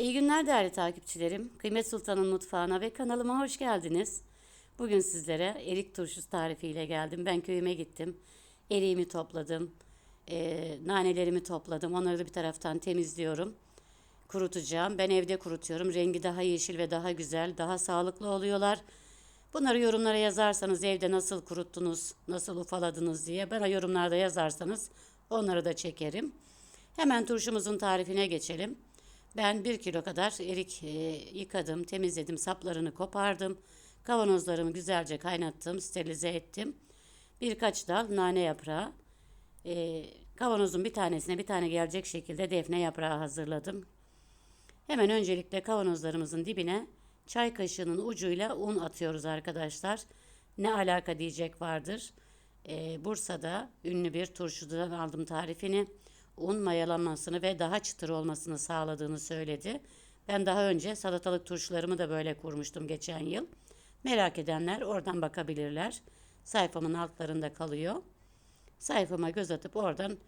İyi günler değerli takipçilerim. Kıymet Sultan'ın mutfağına ve kanalıma hoş geldiniz. Bugün sizlere erik turşusu tarifiyle geldim. Ben köyüme gittim. Eriğimi topladım. E, nanelerimi topladım. Onları da bir taraftan temizliyorum. Kurutacağım. Ben evde kurutuyorum. Rengi daha yeşil ve daha güzel, daha sağlıklı oluyorlar. Bunları yorumlara yazarsanız evde nasıl kuruttunuz, nasıl ufaladınız diye bana yorumlarda yazarsanız onları da çekerim. Hemen turşumuzun tarifine geçelim. Ben 1 kilo kadar erik e, yıkadım, temizledim, saplarını kopardım. Kavanozlarımı güzelce kaynattım, sterilize ettim. Birkaç dal nane yaprağı. E, kavanozun bir tanesine bir tane gelecek şekilde defne yaprağı hazırladım. Hemen öncelikle kavanozlarımızın dibine çay kaşığının ucuyla un atıyoruz arkadaşlar. Ne alaka diyecek vardır. E, Bursa'da ünlü bir turşudan aldım tarifini un mayalanmasını ve daha çıtır olmasını sağladığını söyledi. Ben daha önce salatalık turşularımı da böyle kurmuştum geçen yıl. Merak edenler oradan bakabilirler. Sayfamın altlarında kalıyor. Sayfama göz atıp oradan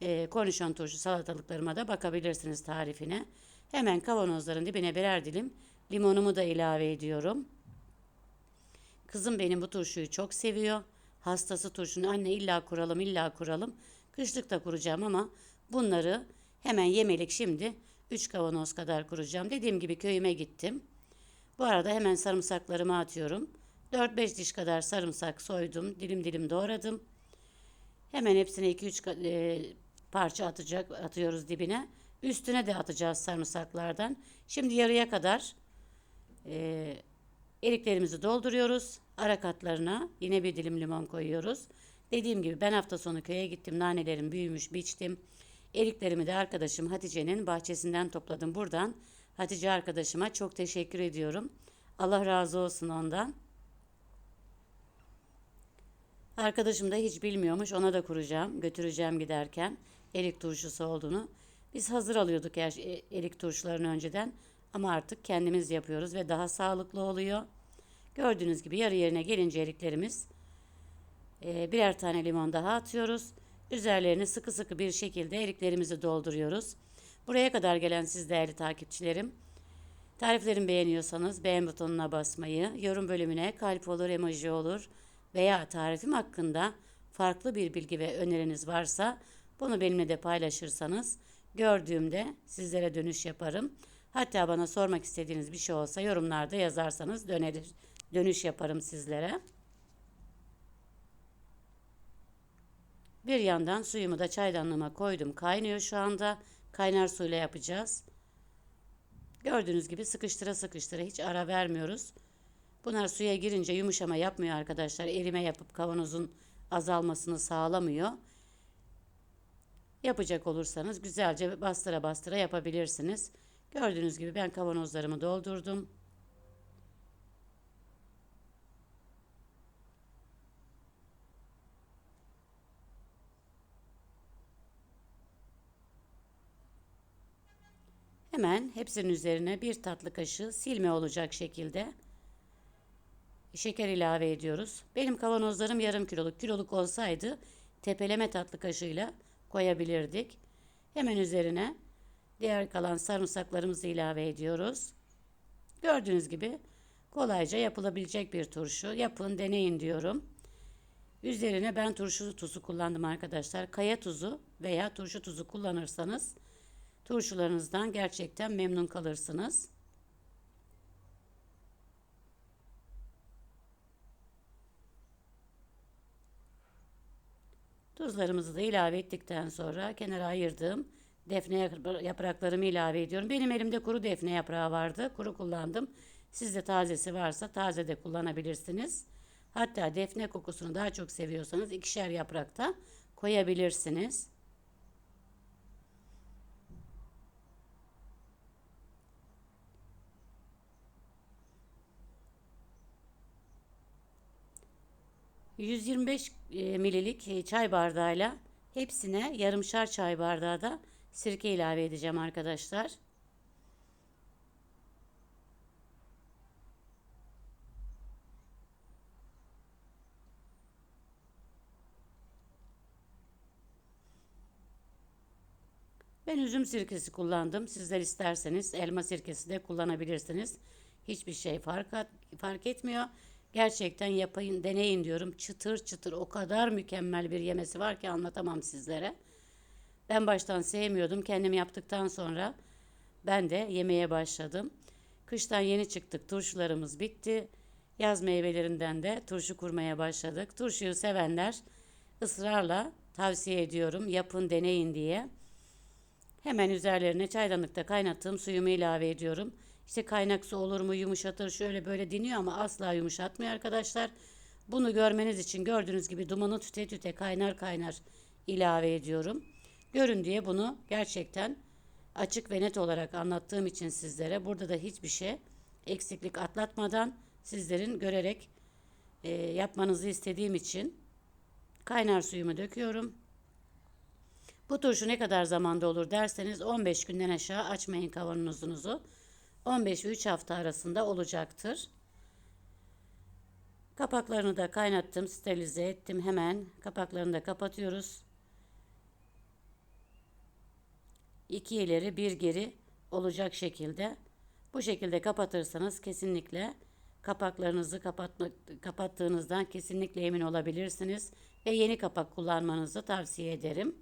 e, kornişon turşu salatalıklarıma da bakabilirsiniz tarifine. Hemen kavanozların dibine birer dilim limonumu da ilave ediyorum. Kızım benim bu turşuyu çok seviyor. Hastası turşunu anne illa kuralım illa kuralım. Kışlık da kuracağım ama Bunları hemen yemelik şimdi 3 kavanoz kadar kuracağım. Dediğim gibi köyüme gittim. Bu arada hemen sarımsaklarımı atıyorum. 4-5 diş kadar sarımsak soydum. Dilim dilim doğradım. Hemen hepsine 2-3 e, parça atacak atıyoruz dibine. Üstüne de atacağız sarımsaklardan. Şimdi yarıya kadar e, eriklerimizi dolduruyoruz. Ara katlarına yine bir dilim limon koyuyoruz. Dediğim gibi ben hafta sonu köye gittim. Nanelerim büyümüş, biçtim. Eriklerimi de arkadaşım Hatice'nin bahçesinden topladım buradan. Hatice arkadaşıma çok teşekkür ediyorum. Allah razı olsun ondan. Arkadaşım da hiç bilmiyormuş. Ona da kuracağım. Götüreceğim giderken. Erik turşusu olduğunu. Biz hazır alıyorduk er, erik turşularını önceden. Ama artık kendimiz yapıyoruz ve daha sağlıklı oluyor. Gördüğünüz gibi yarı yerine gelince eriklerimiz birer tane limon daha atıyoruz. Üzerlerini sıkı sıkı bir şekilde eriklerimizi dolduruyoruz. Buraya kadar gelen siz değerli takipçilerim. Tariflerimi beğeniyorsanız beğen butonuna basmayı, yorum bölümüne kalp olur, emoji olur veya tarifim hakkında farklı bir bilgi ve öneriniz varsa bunu benimle de paylaşırsanız gördüğümde sizlere dönüş yaparım. Hatta bana sormak istediğiniz bir şey olsa yorumlarda yazarsanız döner, dönüş yaparım sizlere. Bir yandan suyumu da çaydanlığıma koydum. Kaynıyor şu anda. Kaynar suyla yapacağız. Gördüğünüz gibi sıkıştıra sıkıştıra hiç ara vermiyoruz. Bunlar suya girince yumuşama yapmıyor arkadaşlar. Erime yapıp kavanozun azalmasını sağlamıyor. Yapacak olursanız güzelce bastıra bastıra yapabilirsiniz. Gördüğünüz gibi ben kavanozlarımı doldurdum. Hemen hepsinin üzerine bir tatlı kaşığı silme olacak şekilde şeker ilave ediyoruz. Benim kavanozlarım yarım kiloluk. Kiloluk olsaydı tepeleme tatlı kaşığıyla koyabilirdik. Hemen üzerine diğer kalan sarımsaklarımızı ilave ediyoruz. Gördüğünüz gibi kolayca yapılabilecek bir turşu. Yapın, deneyin diyorum. Üzerine ben turşu tuzu kullandım arkadaşlar. Kaya tuzu veya turşu tuzu kullanırsanız turşularınızdan gerçekten memnun kalırsınız. Tuzlarımızı da ilave ettikten sonra kenara ayırdığım defne yapraklarımı ilave ediyorum. Benim elimde kuru defne yaprağı vardı. Kuru kullandım. Sizde tazesi varsa taze de kullanabilirsiniz. Hatta defne kokusunu daha çok seviyorsanız ikişer yaprakta koyabilirsiniz. 125 e, mililik e, çay bardağıyla hepsine yarımşar çay bardağı da sirke ilave edeceğim arkadaşlar. Ben üzüm sirkesi kullandım. Sizler isterseniz elma sirkesi de kullanabilirsiniz. Hiçbir şey fark, fark etmiyor. Gerçekten yapayın, deneyin diyorum. Çıtır çıtır o kadar mükemmel bir yemesi var ki anlatamam sizlere. Ben baştan sevmiyordum. Kendim yaptıktan sonra ben de yemeye başladım. Kıştan yeni çıktık. Turşularımız bitti. Yaz meyvelerinden de turşu kurmaya başladık. Turşuyu sevenler ısrarla tavsiye ediyorum. Yapın, deneyin diye. Hemen üzerlerine çaydanlıkta kaynattığım suyumu ilave ediyorum. İşte kaynak su olur mu yumuşatır şöyle böyle deniyor ama asla yumuşatmıyor arkadaşlar. Bunu görmeniz için gördüğünüz gibi dumanı tüte tüte kaynar kaynar ilave ediyorum. Görün diye bunu gerçekten açık ve net olarak anlattığım için sizlere burada da hiçbir şey eksiklik atlatmadan sizlerin görerek e, yapmanızı istediğim için kaynar suyumu döküyorum. Bu turşu ne kadar zamanda olur derseniz 15 günden aşağı açmayın kavanozunuzu. 15 ve 3 hafta arasında olacaktır. Kapaklarını da kaynattım, sterilize ettim hemen. Kapaklarını da kapatıyoruz. İki ileri bir geri olacak şekilde. Bu şekilde kapatırsanız kesinlikle kapaklarınızı kapatma, kapattığınızdan kesinlikle emin olabilirsiniz. Ve yeni kapak kullanmanızı tavsiye ederim.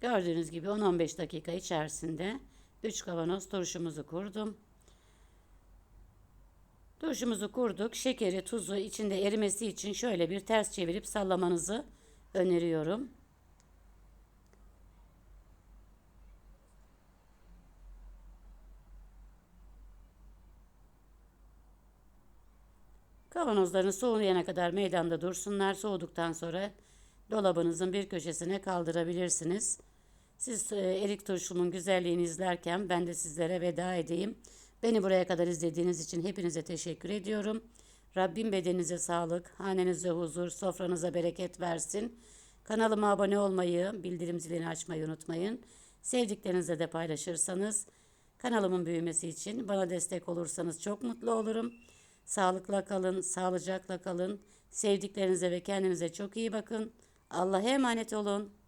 Gördüğünüz gibi 10-15 dakika içerisinde 3 kavanoz turşumuzu kurdum. Turşumuzu kurduk. Şekeri, tuzu içinde erimesi için şöyle bir ters çevirip sallamanızı öneriyorum. Kavanozların soğuyana kadar meydanda dursunlar. Soğuduktan sonra dolabınızın bir köşesine kaldırabilirsiniz. Siz e, erik turşumun güzelliğini izlerken ben de sizlere veda edeyim. Beni buraya kadar izlediğiniz için hepinize teşekkür ediyorum. Rabbim bedeninize sağlık, hanenize huzur, sofranıza bereket versin. Kanalıma abone olmayı, bildirim zilini açmayı unutmayın. Sevdiklerinizle de paylaşırsanız, kanalımın büyümesi için bana destek olursanız çok mutlu olurum. Sağlıkla kalın, sağlıcakla kalın. Sevdiklerinize ve kendinize çok iyi bakın. Allah'a emanet olun.